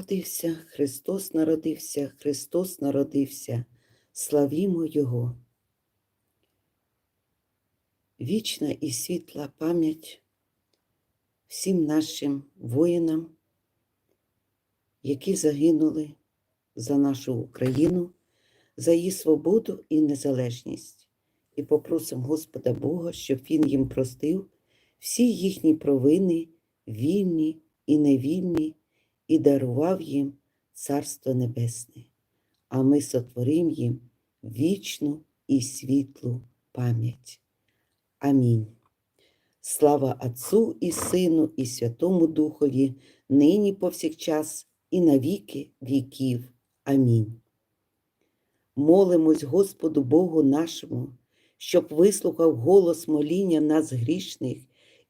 народився, Христос народився, Христос народився, славімо Його. Вічна і світла пам'ять всім нашим воїнам, які загинули за нашу Україну, за її свободу і незалежність. І попросимо Господа Бога, щоб Він їм простив всі їхні провини, вільні і невільні, і дарував їм Царство Небесне, а ми сотворим їм вічну і світлу пам'ять. Амінь. Слава Отцу і Сину, і Святому Духові, нині повсякчас, і на віки віків. Амінь. Молимось Господу Богу нашому, щоб вислухав голос моління нас грішних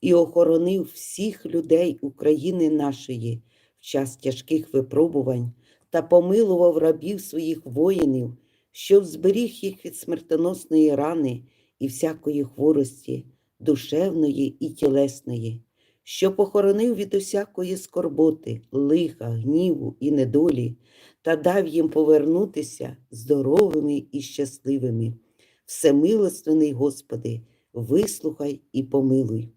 і охоронив всіх людей України нашої в час тяжких випробувань та помилував рабів своїх воїнів, щоб зберіг їх від смертоносної рани і всякої хворості, душевної і тілесної, що похоронив від усякої скорботи, лиха, гніву і недолі, та дав їм повернутися здоровими і щасливими. Всемилостивний Господи, вислухай і помилуй.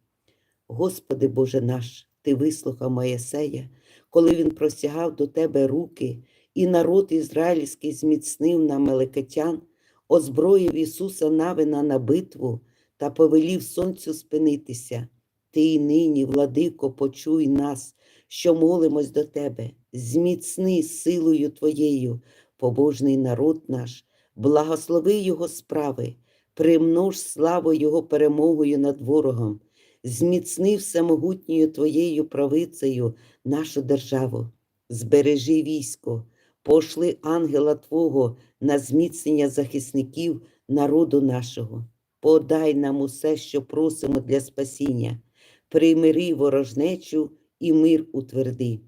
Господи Боже наш, Ти вислухав Моєсея, коли він простягав до Тебе руки, і народ ізраїльський зміцнив на мелекетян, озброїв Ісуса Навина на битву та повелів сонцю спинитися. Ти й нині, владико, почуй нас, що молимось до Тебе, зміцни силою Твоєю, побожний народ наш, благослови Його справи, примнож славу Його перемогою над ворогом, зміцни всемогутньою Твоєю правицею нашу державу, збережи військо, пошли ангела Твого на зміцнення захисників народу нашого. Подай нам усе, що просимо для спасіння, примири ворожнечу і мир утверди.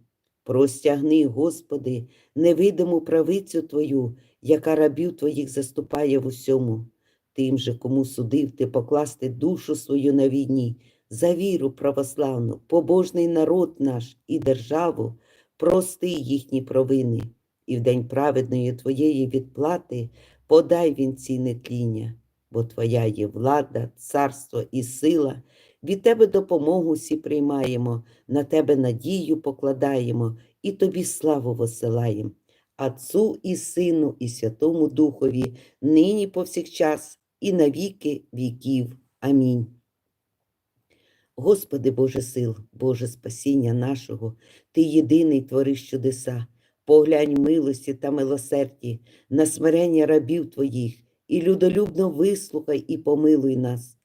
Простягни, Господи, невидиму правицю Твою, яка рабів Твоїх заступає в усьому. Тим же, кому судив ти покласти душу свою на війні, за віру православну, побожний народ наш і державу, прости їхні провини, і в день праведної Твоєї відплати подай він ці нетління, бо Твоя є влада, царство і сила, від Тебе допомогу всі приймаємо, на Тебе надію покладаємо і Тобі славу посилаємо. Отцу і Сину, і Святому Духові, нині повсякчас, і на віки віків. Амінь. Господи Боже сил, Боже спасіння нашого, Ти єдиний твориш чудеса, поглянь милості та милосерді на смирення рабів Твоїх, і людолюбно вислухай і помилуй нас,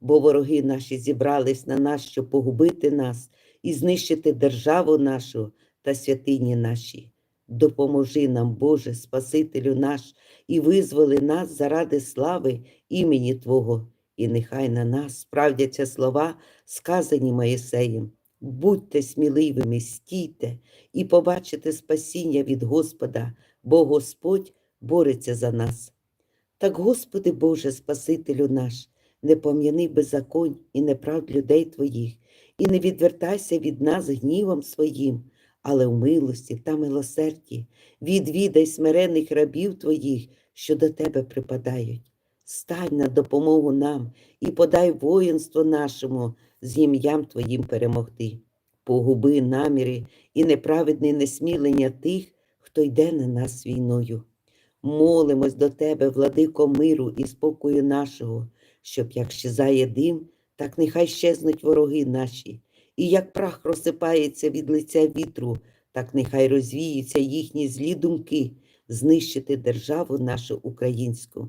бо вороги наші зібрались на нас, щоб погубити нас і знищити державу нашу та святині наші. Допоможи нам, Боже, Спасителю наш, і визволи нас заради слави імені Твого і нехай на нас справдяться слова, сказані Моїсеєм. Будьте сміливими, стійте і побачите спасіння від Господа, бо Господь бореться за нас. Так, Господи Боже, Спасителю наш, не пом'яни беззаконь і неправд людей Твоїх, і не відвертайся від нас гнівом своїм, але в милості та милосерді відвідай смирених рабів Твоїх, що до Тебе припадають стань на допомогу нам і подай воїнство нашому з ім'ям Твоїм перемогти. Погуби наміри і неправедне несмілення тих, хто йде на нас війною. Молимось до Тебе, владико миру і спокою нашого, щоб як щезає дим, так нехай щезнуть вороги наші, і як прах розсипається від лиця вітру, так нехай розвіються їхні злі думки, знищити державу нашу українську.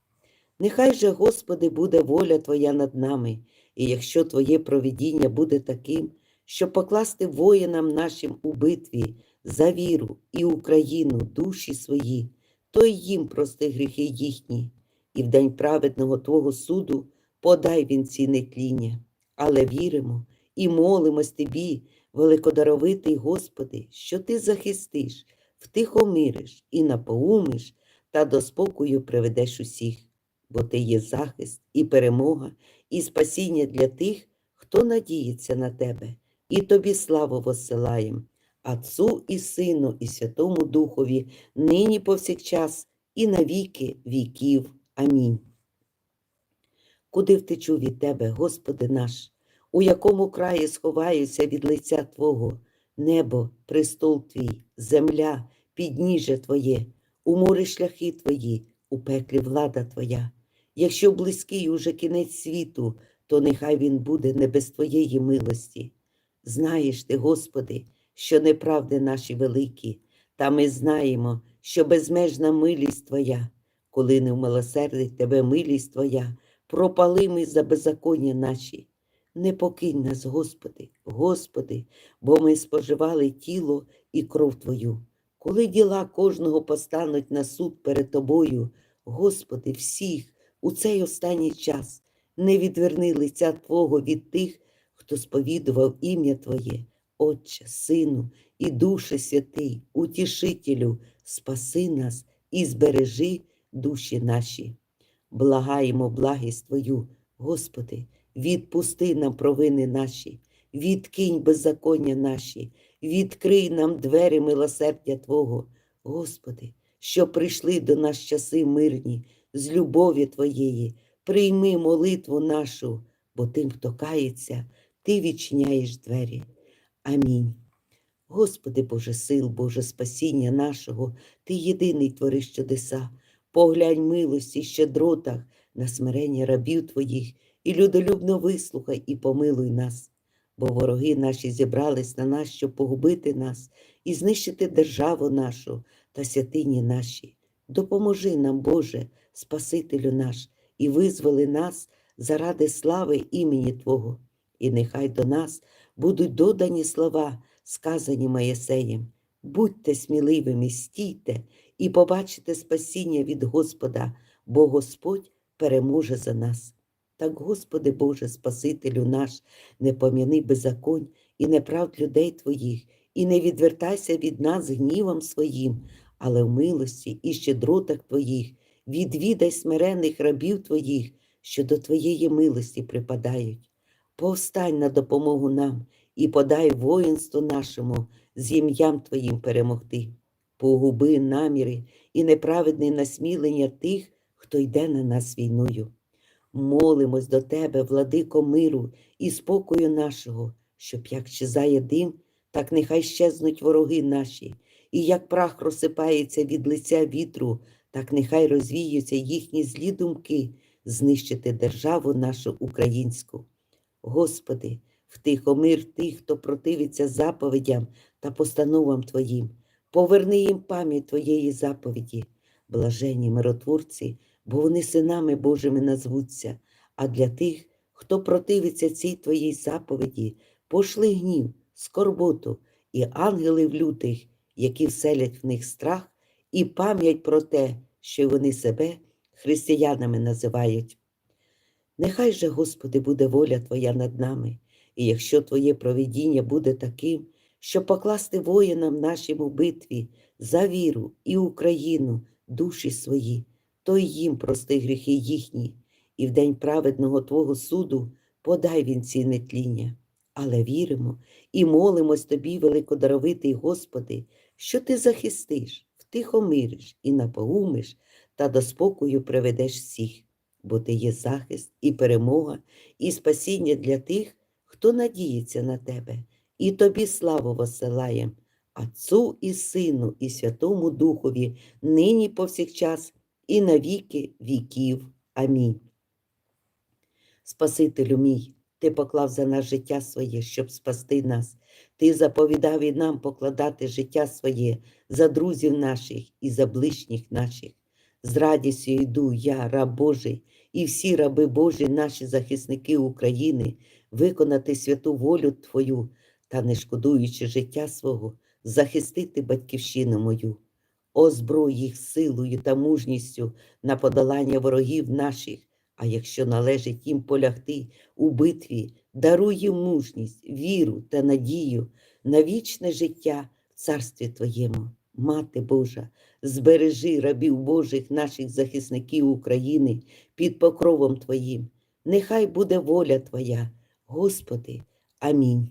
Нехай же, Господи, буде воля Твоя над нами, і якщо Твоє провидіння буде таким, щоб покласти воїнам нашим у битві за віру і Україну, душі свої, то й їм прости гріхи їхні, і в день праведного Твого суду подай він ці нетління. Але віримо і молимось Тобі, великодаровитий Господи, що Ти захистиш, втихомириш і напоумиш та до спокою приведеш усіх, бо Ти є захист і перемога, і спасіння для тих, хто надіється на Тебе, і Тобі славу воссилаєм, Отцу і Сину, і Святому Духові, нині повсякчас, і на віки віків. Амінь. Куди втечу від Тебе, Господи наш, у якому краї сховаюся від лиця Твого, небо, престол Твій, земля, підніжжя Твоє, у морі шляхи Твої, у пеклі влада Твоя. Якщо близький уже кінець світу, то нехай він буде не без Твоєї милості. Знаєш ти, Господи, що неправди наші великі, та ми знаємо, що безмежна милість Твоя, коли не вмилосердить Тебе милість Твоя, пропали ми за беззаконня наші. Не покинь нас, Господи, Господи, бо ми споживали тіло і кров Твою. Коли діла кожного постануть на суд перед Тобою, Господи, всіх у цей останній час не відверни лиця Твого від тих, хто сповідував ім'я Твоє, Отче, Сину і Душе Святий, Утішителю, спаси нас і збережи душі наші. Благаємо благість Твою, Господи, відпусти нам провини наші, відкинь беззаконня наші, відкрий нам двері милосердя Твого, Господи, що прийшли до нас часи мирні, з любові Твоєї, прийми молитву нашу, бо тим, хто кається, Ти відчиняєш двері. Амінь. Господи Боже сил, Боже спасіння нашого, Ти єдиний твориш чудеса, поглянь милості щедротах на смирення рабів Твоїх, і людолюбно вислухай і помилуй нас, бо вороги наші зібрались на нас, щоб погубити нас і знищити державу нашу та святині наші. Допоможи нам, Боже, Спасителю наш, і визволи нас заради слави імені Твого, і нехай до нас будуть додані слова, сказані Моєсеєм. Будьте сміливими, стійте і побачите спасіння від Господа, бо Господь переможе за нас. Так, Господи Боже, Спасителю наш, не пом'яни беззаконь і неправд людей Твоїх, і не відвертайся від нас гнівом своїм, але в милості і щедротах Твоїх відвідай смирених рабів Твоїх, що до Твоєї милості припадають. Повстань на допомогу нам і подай воїнству нашому з ім'ям Твоїм перемогти. Погуби наміри і неправедне насмілення тих, хто йде на нас війною. Молимось до Тебе, владико миру і спокою нашого, щоб як щезає дим, так нехай щезнуть вороги наші, і як прах розсипається від лиця вітру, так нехай розвіються їхні злі думки знищити державу нашу українську. Господи, втихомир тих, хто противиться заповідям та постановам Твоїм, поверни їм пам'ять Твоєї заповіді, блажені миротворці, бо вони синами Божими назвуться, а для тих, хто противиться цій Твоїй заповіді, пошли гнів, скорботу і ангелів лютих, які вселять в них страх, і пам'ять про те, що й вони себе християнами називають. Нехай же, Господи, буде воля Твоя над нами, і якщо Твоє провидіння буде таким, щоб покласти воїнам нашим у битві за віру і Україну, душі свої, то й їм прости гріхи їхні, і в день праведного Твого суду подай він ці нетління. Але віримо і молимось Тобі, великодаровитий Господи, що Ти захистиш, втихомириш і напоумиш та до спокою приведеш всіх, бо Ти є захист і перемога, і спасіння для тих, хто надіється на Тебе, і Тобі славу воссилаєм, Отцу і Сину, і Святому Духові, нині повсякчас, і на віки віків. Амінь. Спасителю мій, Ти поклав за нас життя своє, щоб спасти нас. Ти заповідав і нам покладати життя своє за друзів наших і за ближніх наших. З радістю йду я, раб Божий, і всі раби Божі, наші захисники України, виконати святу волю Твою та, не шкодуючи життя свого, захистити батьківщину мою. озброй їх силою та мужністю на подолання ворогів наших, а якщо належить їм полягти у битві, даруй їм мужність, віру та надію на вічне життя в царстві Твоєму. Мати Божа, збережи рабів Божих наших захисників України під покровом Твоїм. Нехай буде воля Твоя, Господи. Амінь.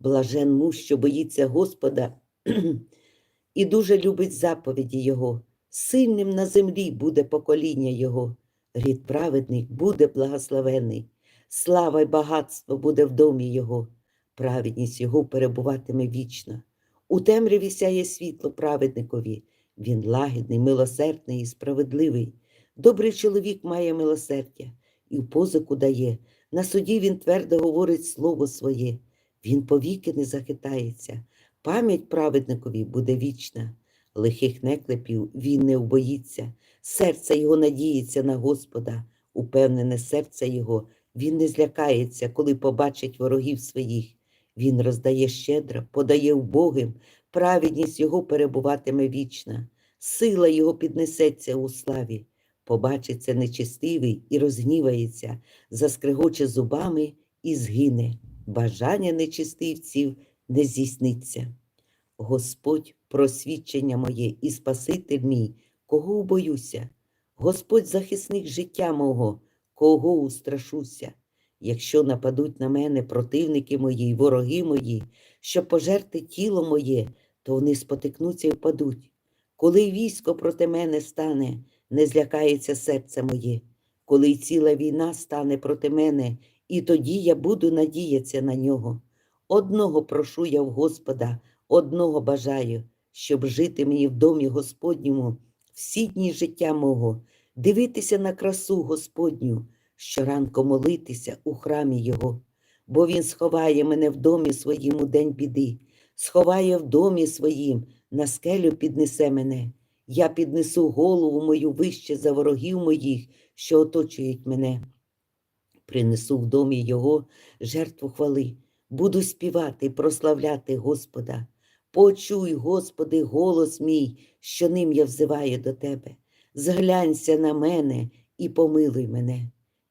Блажен муж, що боїться Господа і дуже любить заповіді Його. Сильним на землі буде покоління Його. Рід праведник буде благословений. Слава й багатство буде в домі Його. Праведність Його перебуватиме вічно. У темряві сяє світло праведникові. Він лагідний, милосердний і справедливий. Добрий чоловік має милосердя і в позику дає. На суді він твердо говорить слово своє. Він повіки не захитається. Пам'ять праведникові буде вічна. Лихих неклепів він не вбоїться. Серце його надіється на Господа. Упевнене серце його, він не злякається, коли побачить ворогів своїх. Він роздає щедро, подає вбогим, праведність його перебуватиме вічна, сила його піднесеться у славі. Побачиться нечистивий і розгнівається, заскрегоче зубами і згине. Бажання нечистивців не здійсниться. Господь, просвідчення моє і Спаситель мій, кого боюся? Господь захисник життя мого, кого устрашуся? Якщо нападуть на мене противники мої й вороги мої, щоб пожерти тіло моє, то вони спотикнуться і впадуть. Коли військо проти мене стане, не злякається серце моє, коли й ціла війна стане проти мене, і тоді я буду надіятися на нього. Одного прошу я в Господа, одного бажаю, щоб жити мені в домі Господньому всі дні життя мого, дивитися на красу Господню, щоранку молитися у храмі Його, бо Він сховає мене в домі своїм у день біди, сховає в домі своїм, на скелю піднесе мене. Я піднесу голову мою вище за ворогів моїх, що оточують мене. Принесу в домі Його жертву хвали, буду співати, прославляти Господа. Почуй, Господи, голос мій, що ним я взиваю до Тебе. Зглянься на мене і помилуй мене.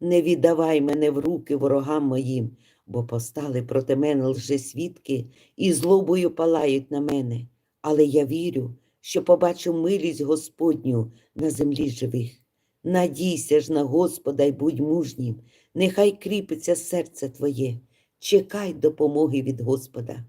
Не віддавай мене в руки ворогам моїм, бо постали проти мене лжесвідки і злобою палають на мене. Але я вірю, що побачу милість Господню на землі живих. Надійся ж на Господа й будь мужнім, нехай кріпиться серце твоє, чекай допомоги від Господа.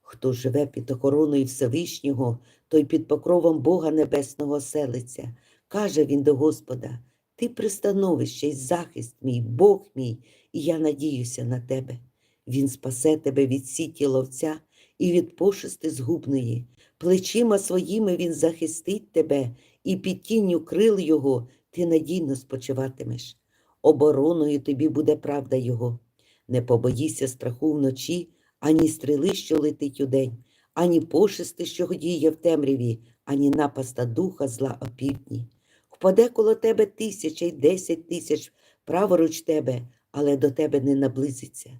Хто живе під охороною Всевишнього, той під покровом Бога Небесного селиться. Каже він до Господа: Ти пристановище й захист мій, Бог мій, і я надіюся на тебе. Він спасе тебе від сіті ловця і від пошести згубної. Плечима своїми він захистить тебе, і під тінню крил його ти надійно спочиватимеш. Обороною тобі буде правда Його. Не побоїся страху вночі, ані стріли, що летить удень, ані пошести, що годіє в темряві, ані напаста духа зла опівдні. Впаде коло тебе тисяча й десять тисяч праворуч тебе, але до тебе не наблизиться.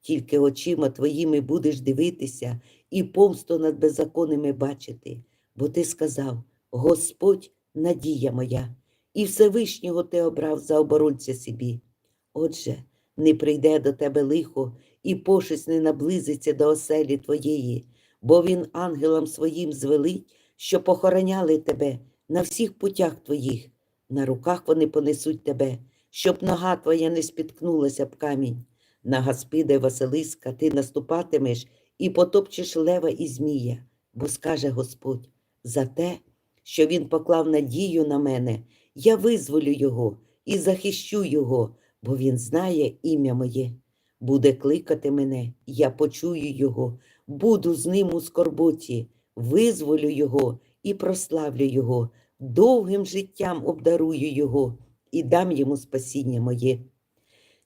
Тільки очима твоїми будеш дивитися і помсту над беззаконними бачити, бо ти сказав: Господь, надія моя, і Всевишнього ти обрав за оборонця собі. Отже, не прийде до тебе лихо, і пошесть не наблизиться до оселі твоєї, бо він ангелам своїм звелить, що похороняли тебе на всіх путях твоїх. На руках вони понесуть тебе, щоб нога твоя не спіткнулася б камінь. На Гаспида й Василиска ти наступатимеш і потопчеш лева і змія, бо скаже Господь, за те, що він поклав надію на мене, я визволю його і захищу його, бо він знає ім'я моє. Буде кликати мене, я почую його, буду з ним у скорботі, визволю його і прославлю Його, довгим життям обдарую Його і дам йому спасіння моє.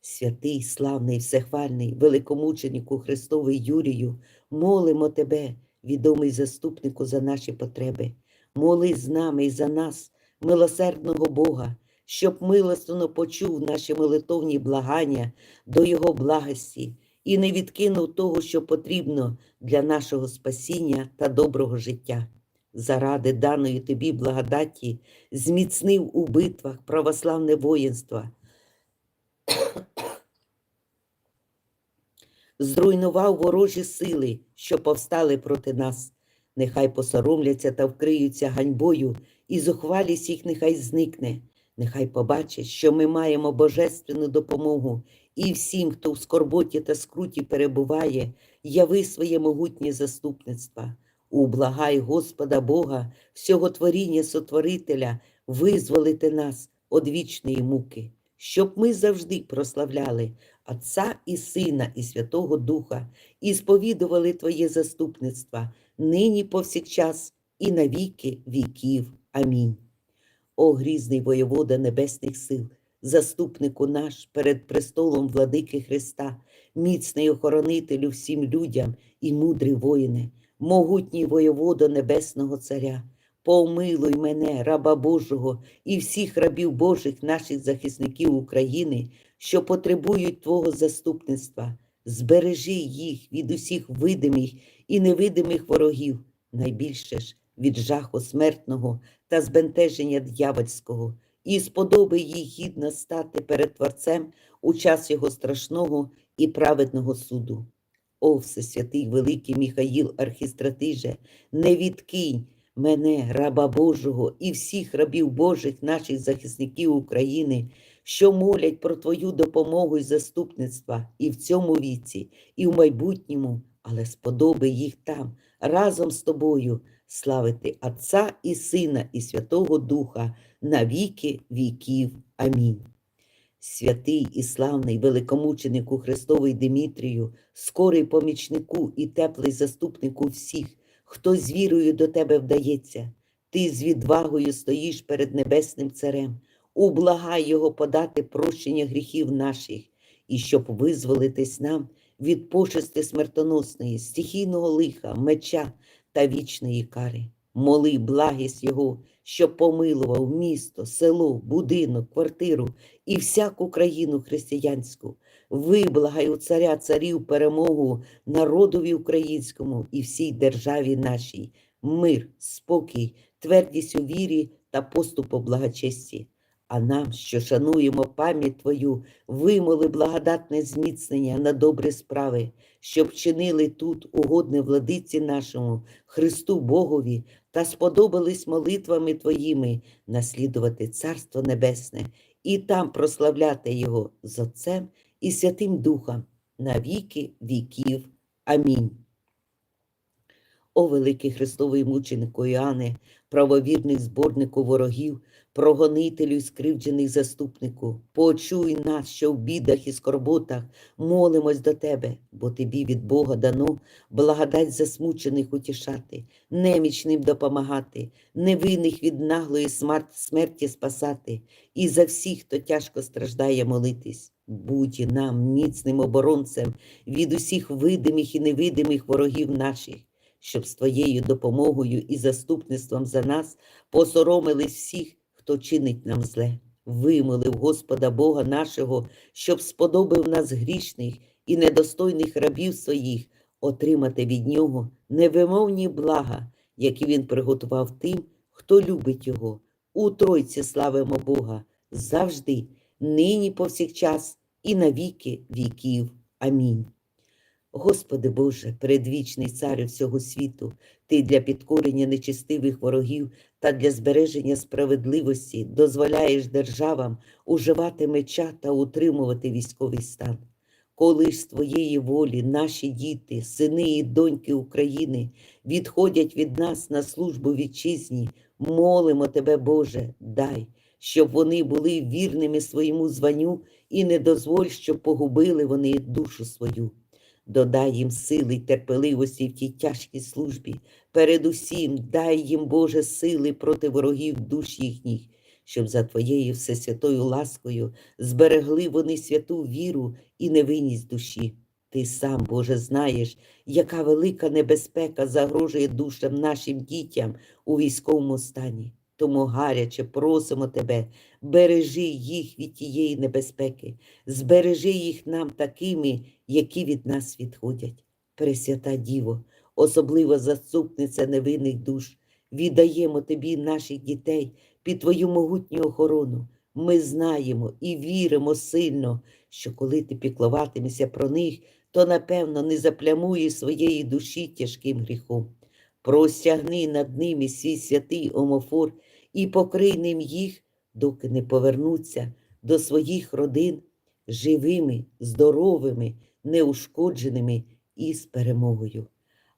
Святий, славний, всехвальний, великомученику Христовий Юрію, молимо Тебе, відомий заступнику за наші потреби. Молись з нами і за нас, милосердного Бога, щоб милостивно почув наші молитовні благання до Його благості і не відкинув того, що потрібно для нашого спасіння та доброго життя. Заради даної тобі благодаті зміцнив у битвах православне воїнство, зруйнував ворожі сили, що повстали проти нас. Нехай посоромляться та вкриються ганьбою, і зухвалість їх нехай зникне. Нехай побачать, що ми маємо божественну допомогу, і всім, хто в скорботі та скруті перебуває, яви своє могутнє заступництва. Ублагай Господа Бога, всього творіння Сотворителя, визволити нас від вічної муки, щоб ми завжди прославляли Отця і Сина, і Святого Духа, і сповідували Твоє заступництво, нині повсякчас, і на віки віків. Амінь. О грізний воєвода небесних сил, заступнику наш перед престолом владики Христа, міцний охоронителю всім людям і мудрий воїне, могутній воєводо Небесного Царя, помилуй мене, раба Божого, і всіх рабів Божих, наших захисників України, що потребують Твого заступництва. Збережи їх від усіх видимих і невидимих ворогів, найбільше ж від жаху смертного та збентеження дьявольського, і сподоби їй гідно стати перед Творцем у час його страшного і праведного суду. О, Всесвятий Великий Міхаїл Архістратиже, не відкинь мене, раба Божого, і всіх рабів Божих, наших захисників України, що молять про Твою допомогу і заступництва і в цьому віці, і в майбутньому, але сподоби їх там разом з тобою славити Отця і Сина, і Святого Духа на віки віків. Амінь. Святий і славний великомученику Христовий Димітрію, скорий помічнику і теплий заступнику всіх, хто з вірою до тебе вдається, ти з відвагою стоїш перед Небесним Царем, ублагай Його подати прощення гріхів наших, і щоб визволитись нам від пошести смертоносної, стихійного лиха, меча та вічної кари. Моли благість Його, щоб помилував місто, село, будинок, квартиру і всяку країну християнську. Виблагай у царя царів перемогу народові українському і всій державі нашій, мир, спокій, твердість у вірі та поступ у благочесті. А нам, що шануємо пам'ять Твою, вимоли благодатне зміцнення на добрі справи, щоб чинили тут угодне владиці нашому, Христу Богові, та сподобались молитвами Твоїми наслідувати Царство Небесне і там прославляти Його з Отцем і Святим Духом на віки віків. Амінь. О великий Христовий мученику Іоанне, правовірний зборнику ворогів, прогонителю і скривджений заступнику, почуй нас, що в бідах і скорботах молимось до тебе, бо тобі від Бога дано благодать засмучених утішати, немічним допомагати, невинних від наглої смерті спасати, і за всіх, хто тяжко страждає, молитись. Будь нам міцним оборонцем від усіх видимих і невидимих ворогів наших щоб з твоєю допомогою і заступництвом за нас посоромились всіх, хто чинить нам зле. Вимолив Господа Бога нашого, щоб сподобав нас грішних і недостойних рабів своїх, отримати від Нього невимовні блага, які Він приготував тим, хто любить Його. У Тройці славимо Бога завжди, нині повсякчас і на віки віків. Амінь. Господи Боже, предвічний царю всього світу, Ти для підкорення нечистивих ворогів та для збереження справедливості дозволяєш державам уживати меча та утримувати військовий стан. Коли ж з Твоєї волі наші діти, сини і доньки України відходять від нас на службу вітчизні, молимо Тебе, Боже, дай, щоб вони були вірними своєму званню і не дозволь, щоб погубили вони душу свою. Додай їм сили й терпеливості в тій тяжкій службі, Передусім, дай їм, Боже, сили проти ворогів душ їхніх, щоб за Твоєю всесвятою ласкою зберегли вони святу віру і невинність душі. Ти сам, Боже, знаєш, яка велика небезпека загрожує душам нашим дітям у військовому стані. Тому гаряче просимо Тебе, бережи їх від тієї небезпеки, збережи їх нам такими, які від нас відходять. Пресвята Діво, особливо заступниця невинних душ, віддаємо Тобі наших дітей під Твою могутню охорону. Ми знаємо і віримо сильно, що коли ти піклуватимешся про них, то напевно не заплямуєш своєї душі тяжким гріхом. Простягни над ними свій святий омофор і покрий ним їх, доки не повернуться до своїх родин живими, здоровими, неушкодженими і з перемогою.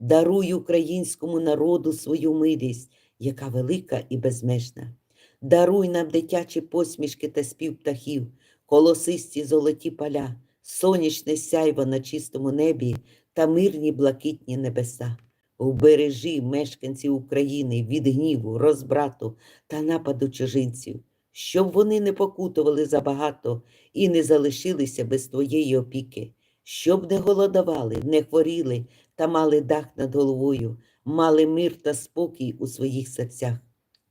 даруй українському народу свою милість, яка велика і безмежна. Даруй нам дитячі посмішки та спів птахів, колосисті золоті поля, сонячне сяйво на чистому небі та мирні блакитні небеса. Убережи мешканців України від гніву, розбрату та нападу чужинців, щоб вони не покутували забагато і не залишилися без твоєї опіки, щоб не голодували, не хворіли та мали дах над головою, мали мир та спокій у своїх серцях.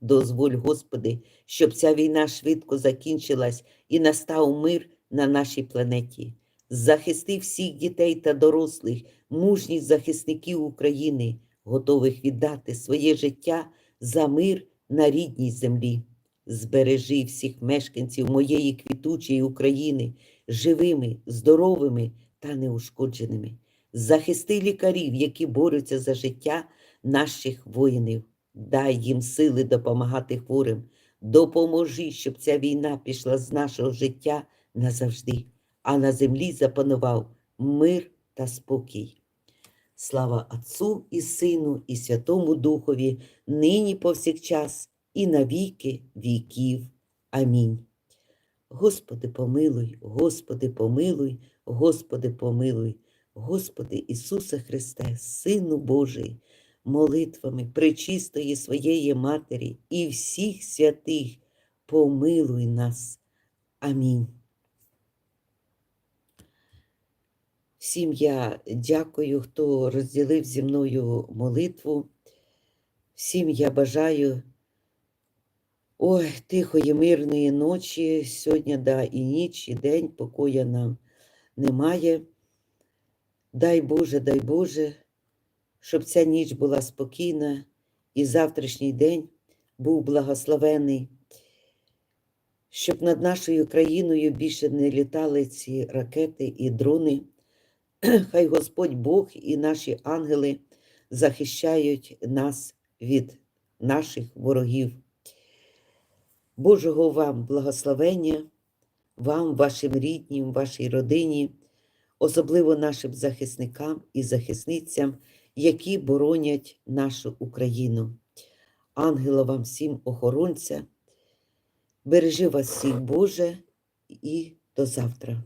Дозволь, Господи, щоб ця війна швидко закінчилась і настав мир на нашій планеті. Захисти всіх дітей та дорослих, мужніх захисників України, готових віддати своє життя за мир на рідній землі. Збережи всіх мешканців моєї квітучої України живими, здоровими та неушкодженими. Захисти лікарів, які борються за життя наших воїнів. Дай їм сили допомагати хворим. Допоможи, щоб ця війна пішла з нашого життя назавжди, а на землі запанував мир та спокій. Слава Отцу і Сину, і Святому Духові, нині повсякчас, і на віки віків. Амінь. Господи, помилуй, Господи, помилуй, Господи, помилуй, Господи Ісусе Христе, Сину Божий, молитвами пречистої своєї Матері і всіх святих, помилуй нас. Амінь. Всім я дякую, хто розділив зі мною молитву. Всім я бажаю ой, тихої, мирної ночі. Сьогодні да, і ніч, і день, покоя нам немає. Дай Боже, дай Боже, щоб ця ніч була спокійна і завтрашній день був благословений, щоб над нашою країною більше не літали ці ракети і дрони. Хай Господь Бог і наші ангели захищають нас від наших ворогів. Божого вам благословення, вам, вашим ріднім, вашій родині, особливо нашим захисникам і захисницям, які боронять нашу Україну. Ангела вам всім охоронця, бережи вас всіх, Боже, і до завтра.